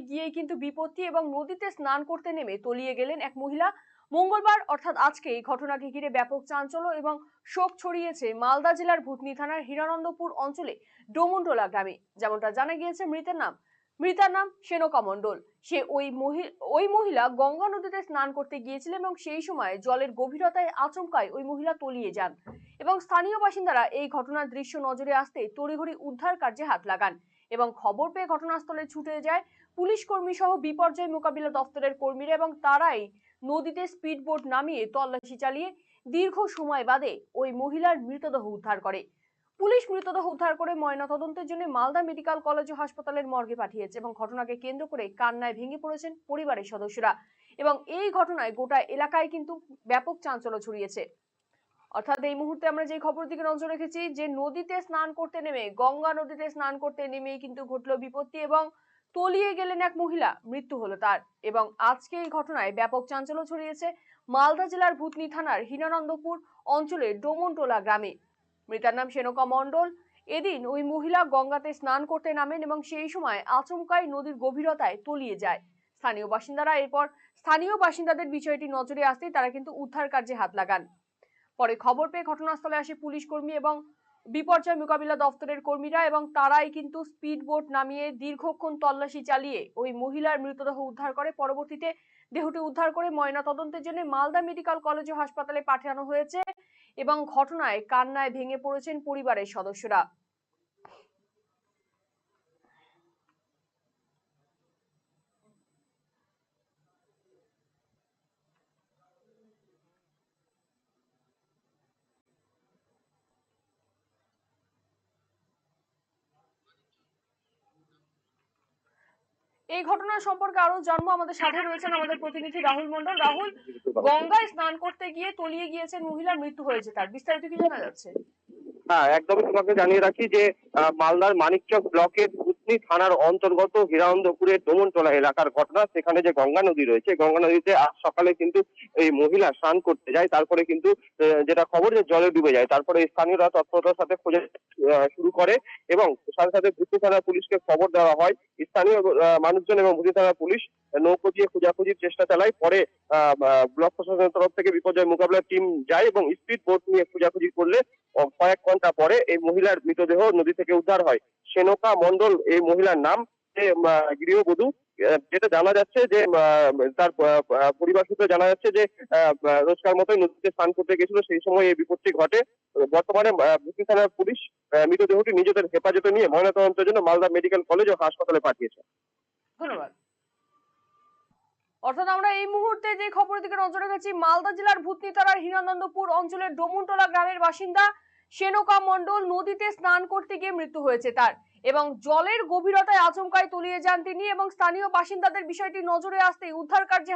গিয়েই কিন্তু বিপত্তি এবং নদীতে স্নান করতে নেমে তলিয়ে গেলেন এক মহিলা। মঙ্গলবার, অর্থাৎ আজকে, এই ঘটনাকে ঘিরে ব্যাপক চাঞ্চল্য এবং শোক ছড়িয়েছে মালদা জেলার ভূতনি থানার হিরানন্দপুর অঞ্চলে ডোমনটোলা গ্রামে। যেমনটা জানা গিয়েছে মৃতের নাম। মৃতার নাম সেনকা মণ্ডল। সে ওই ওই মহিলা গঙ্গা নদীতে স্নান করতে গিয়েছিলেন এবং সেই সময় জলের গভীরতায় আচমকায় ওই মহিলা তলিয়ে যান এবং স্থানীয় বাসিন্দারা এই ঘটনার দৃশ্য নজরে আসতে তড়িঘড়ি উদ্ধার কার্যে হাত লাগান এবং খবর পেয়ে ঘটনাস্থলে ছুটে যায় পুলিশ কর্মী সহ বিপর্যয় মোকাবিলা দপ্তরের কর্মীরা এবং তারাই নদীতে স্পিডবোট নামিয়ে তল্লাশি চালিয়ে দীর্ঘ সময় বাদে ওই মহিলার মৃতদেহ উদ্ধার করে। পুলিশ মৃতদেহ উদ্ধার করে ময়নাতদন্তের জন্য মালদা মেডিকেল কলেজ ও হাসপাতালের মর্গে পাঠিয়েছে এবং ঘটনাকে কেন্দ্র করে কান্নায় ভেঙে পড়েছেন পরিবারের সদস্যরা। এবং এই ঘটনায় গোটা এলাকায় কিন্তু ব্যাপক চাঞ্চল্য ছড়িয়েছে। অর্থাৎ এই মুহূর্তে আমরা যে খবর দিকে নজর রেখেছি যে নদীতে স্নান করতে নেমে, গঙ্গা নদীতে স্নান করতে নেমেই কিন্তু ঘটলো বিপত্তি এবং তলিয়ে গেলেন এক মহিলা। মৃত্যু হলো তার। এবং আজকে এই ঘটনায় ব্যাপক চাঞ্চল্য ছড়িয়েছে মালদা জেলার ভূতনি থানার হীনানন্দপুর অঞ্চলের ডোমনটোলা গ্রামে। মৃতার নাম সেনকা মণ্ডল। এদিন ওই মহিলা গঙ্গাতে স্নান করতে নামেন এবং সেই সময় আচমকাই নদীর গভীরতায় তলিয়ে যায়। স্থানীয় বাসিন্দারা এরপর স্থানীয় বাসিন্দাদের বিষয়টি নজরে আসতেই তারা কিন্তু উদ্ধার কার্যে হাত লাগান। পরে খবর পেয়ে ঘটনাস্থলে আসে পুলিশ কর্মী এবং বিপর্যয় মোকাবিলা দপ্তরের কর্মীরা এবং তারাই কিন্তু স্পিড বোট নামিয়ে দীর্ঘক্ষণ তল্লাশি চালিয়ে ওই মহিলার মৃতদেহ উদ্ধার করে। পরবর্তীতে দেহটি উদ্ধার করে ময়না তদন্তের জন্য মালদা মেডিকেল কলেজ ও হাসপাতালে পাঠানো হয়েছে এবং ঘটনায় কান্নায় ভেঙে পড়েছেন পরিবারের সদস্যরা। এই ঘটনা সম্পর্কে আরও জানব। আমাদের সাথে রয়েছেন আমাদের প্রতিনিধি রাহুল মন্ডল রাহুল, গঙ্গায় স্নান করতে গিয়ে তলিয়ে গিয়েছেন মহিলার মৃত্যু হয়েছে তার। বিস্তারিত কি জানা যাচ্ছে? হ্যাঁ একদমই তোমাকে জানিয়ে রাখি যে মালদার মানিকচক ব্লকের পুতনি থানার অন্তর্গত হিরানন্দপুরের ডোমনটোলা এলাকার ঘটনা, সেখানে যে গঙ্গা নদী রয়েছে, গঙ্গা নদীতে আজ সকালে কিন্তু এই মহিলা স্নান করতে যায়, তারপরে কিন্তু যেটা খবর যে জলে ডুবে যায়, তারপরে স্থানীয়রা তৎপরতার সাথে খোঁজা শুরু করে এবং সাথে সাথে ভূতনি থানা পুলিশকে খবর দেওয়া হয়। স্থানীয় মানুষজন এবং ভূতনি থানা পুলিশ নৌকো দিয়ে খোঁজাখুঁজির চেষ্টা চালায়, পরে ব্লক প্রশাসনের তরফ থেকে বিপর্যয় মোকাবিলার টিম যায় এবং স্পিড বোট নিয়ে খোঁজাখুঁজি করলে কয়েক ঘণ্টা পরে এই মহিলার মৃতদেহ নদী থেকে উদ্ধার হয়। সেনকা মণ্ডল এই মহিলার নাম যে গৃহবধূ যেটা জানা যাচ্ছে যে তার পরিবার সূত্রে জানা যাচ্ছে যে রোজকার মতোই নদীতে স্নান করতে গেছিল সেই সময় এই বিপত্তি ঘটে। বর্তমানে আহ, থানার পুলিশ মৃতদেহটি নিজেদের হেফাজতে নিয়ে ময়নাতদন্তের জন্য মালদা মেডিকেল কলেজ ও হাসপাতালে পাঠিয়েছে। ধন্যবাদ। অর্থাৎ আমরা এই মুহূর্তে যে খবরের দিকে নজর রেখেছি মালদা জেলার ভূতনি থানার হিরানন্দপুর অঞ্চলের ডোমনটোলা গ্রামের বাসিন্দা সেনকা মণ্ডল নদীতে স্নান করতে গিয়ে মৃত্যু হয়েছে তার এবং জলের গভীরতায় আচমকায় তলিয়ে যান তিনি এবং স্থানীয় বাসিন্দাদের বিষয়টি নজরে আসতেই উদ্ধার কার্যে